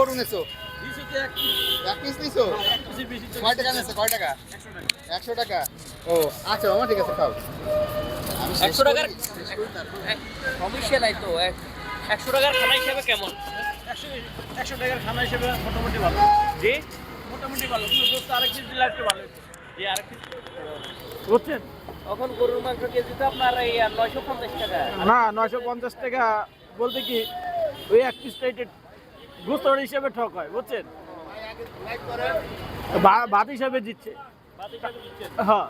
গরু নেছো? এক পিস এক পিস নিছো? তো কয় টাকা নেছো? কয় টাকা? একশো টাকা। ও আচ্ছা মামা ঠিক আছে খাও। একশো টাকার সমস্যা নাই তো একশো টাকার খানা হিসেবে কেমন? একশো একশো টাকার খানা হিসেবে মোটামুটি ভালো। জি? মোটামুটি ভালো কিন্তু আরেক পিস দিলে একটু ভালো। জি আর কি বুঝছেন? তখন গরুর মাংস কেজি তো আপনার এই নয়শো পঞ্চাশ টাকা। না নয়শো পঞ্চাশ টাকা বলতে কি ওই এক পিস গোস্তর হিসেবে ঠক হয় বুঝছেন? ভাত হিসাবে দিচ্ছেন। হ্যাঁ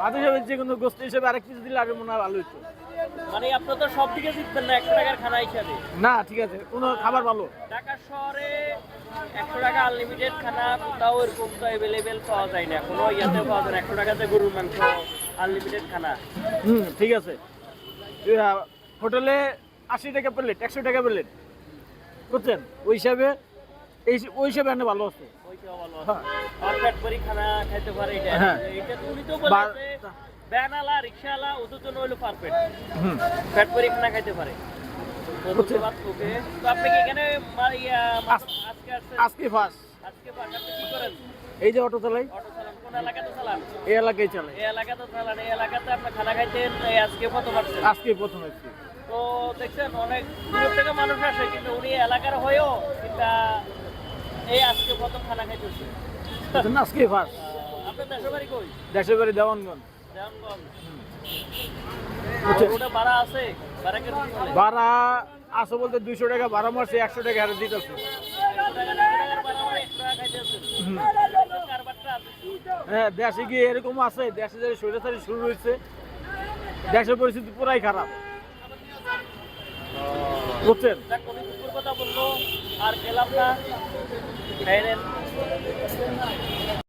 ভাত হিসাবে দিচ্ছে কিন্তু গোস্ত হিসেবে আরেক পিস দিলে আরও মনে হয় ভালো হতো মানে তো সব দিকে জিতবেন না একশো টাকার খানা হিসাবে। না ঠিক আছে কোনো খাবার ভালো। ঢাকা শহরে একশো টাকা আনলিমিটেড খানা এরকম তো অ্যাভেলেবেল পাওয়া যায় না। কোনো ইয়াতে পাওয়া যায় না একশো টাকাতে গরুর মাংস আনলিমিটেড খানা। হুম ঠিক আছে। হোটেলে আশি টাকা প্লেট একশো টাকা প্লেট। বুঝছেন? ওই হিসাবে এই ওই হিসাবে এনে ভালো আছে। খাইতে পারে হ্যাঁ। এটা তো উনি তো বা- বলেছে ভ্যানওয়ালা রিক্সাওয়ালা ওদের জন্য হলো পারফেক্ট হুম। পেট খানা খাইতে পারে। ধন্যবাদ ওকে। তো আপনি কি এখানে আজকে আজকে ফার্স্ট আজকে আপনি কি করেন? এই যে অটো চালাই। অটো চালান। কোন এলাকাতে চালান? এই এলাকায় চালাই। এই এলাকাতে চালান। এই এলাকাতে আপনি খানা খাইতেন আজকে পারছেন আজকে প্রথম এসেছি তো দেখছেন অনেক দূর থেকে মানুষ আসে কিন্তু উনি এলাকার হয়েও কিংবা এই আজকে প্রথম খানা খাইতেছে আজকে ফার্স্ট আপনার দেশের বাড়ি কই দেশের বাড়ি দেওয়ানগঞ্জ দেওয়ানগঞ্জ ভাড়া আছে ভাড়া কেন ভাড়া আছে বলতে দুইশো টাকা মারছে একশো টাকা হারে দিতেছে মানে হ্যাঁ দেশে গিয়ে এরকম আছে দেশে যে স্বৈরাচারী শুরু হয়েছে দেশের পরিস্থিতি পুরাই খারাপ বুঝছেন কথা বলব আর খেলাম না